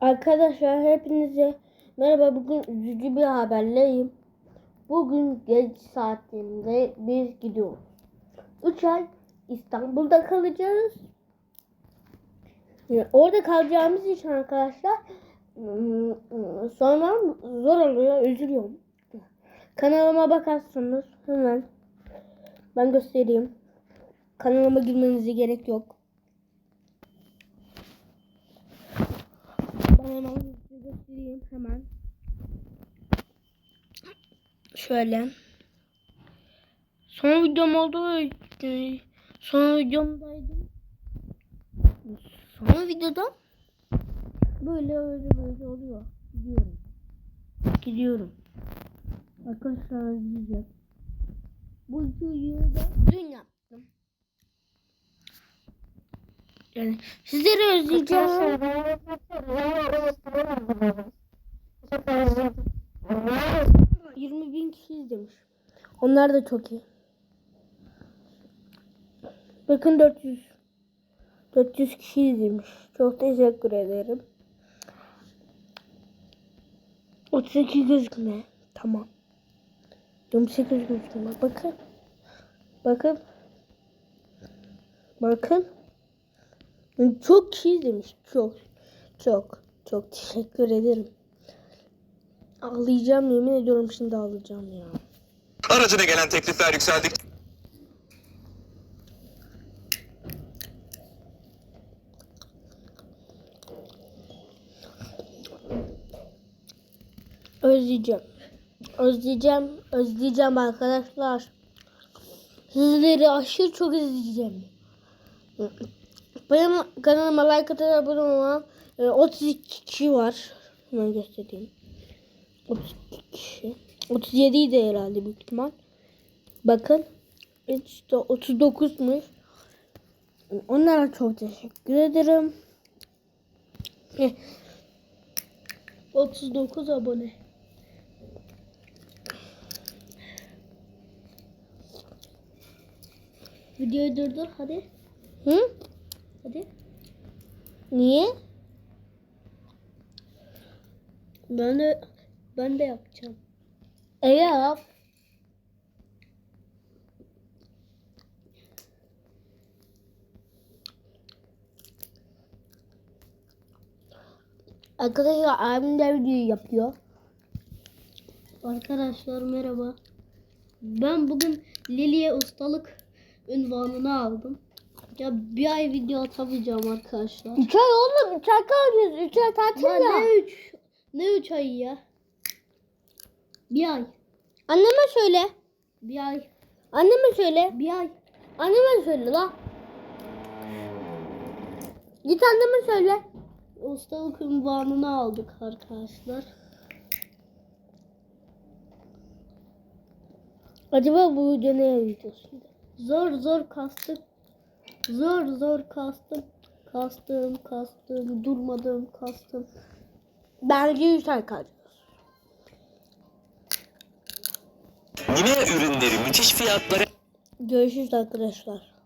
Arkadaşlar hepinize merhaba. Bugün üzücü bir haberleyim. Bugün geç saatlerinde biz gidiyoruz. 3 ay İstanbul'da kalacağız. Yani orada kalacağımız için arkadaşlar ım, sonra zor oluyor. Üzülüyorum. Kanalıma bakarsanız hemen ben göstereyim. Kanalıma girmenize gerek yok. Hemen size göstereyim hemen. Şöyle. Son videom oldu. Son videomdaydım. Son videoda böyle öyle böyle oluyor. Gidiyorum. Gidiyorum. Arkadaşlar izleyeceğim. Bu videoyu da dün. Yani sizleri özleyeceğim. 20 bin kişi izlemiş. Onlar da çok iyi. Bakın 400 400 kişi izlemiş. Çok teşekkür ederim. 38 gözükme. Tamam. 28 gözükme. Bakın. Bakın. Bakın. Çok kişi izlemiş. Çok. Çok. Çok teşekkür ederim. Ağlayacağım yemin ediyorum şimdi ağlayacağım ya. Aracına gelen teklifler yükseldik. Özleyeceğim. Özleyeceğim. Özleyeceğim arkadaşlar. Sizleri aşırı çok özleyeceğim. Benim kanalıma like atıp abone olan e, 32 kişi var. Hemen göstereyim. 32 kişi. 37 idi herhalde büyük ihtimal. Bakın. İşte 39'muş. Onlara çok teşekkür ederim. Eh, 39 abone. Videoyu durdur hadi. Hı? Hadi. Niye? Ben de ben de yapacağım. E yap. Arkadaşlar abim de video yapıyor. Arkadaşlar merhaba. Ben bugün Lili'ye ustalık ünvanını aldım. Ya bir ay video atamayacağım arkadaşlar. 3 ay oğlum 3 ay kalacağız. 3 ay tatil ya. ne üç? Ne üç ay ya? Bir ay. Anneme söyle. Bir ay. Anneme söyle. Bir ay. Anneme söyle la. Git anneme söyle. Ustalık ünvanını aldık arkadaşlar. Acaba bu video ne videosu? Zor zor kastık. Zor zor kastım. Kastım, kastım, durmadım, kastım. Bence 3 ay kalacağız. Nivea ürünleri müthiş fiyatlara Görüşürüz arkadaşlar.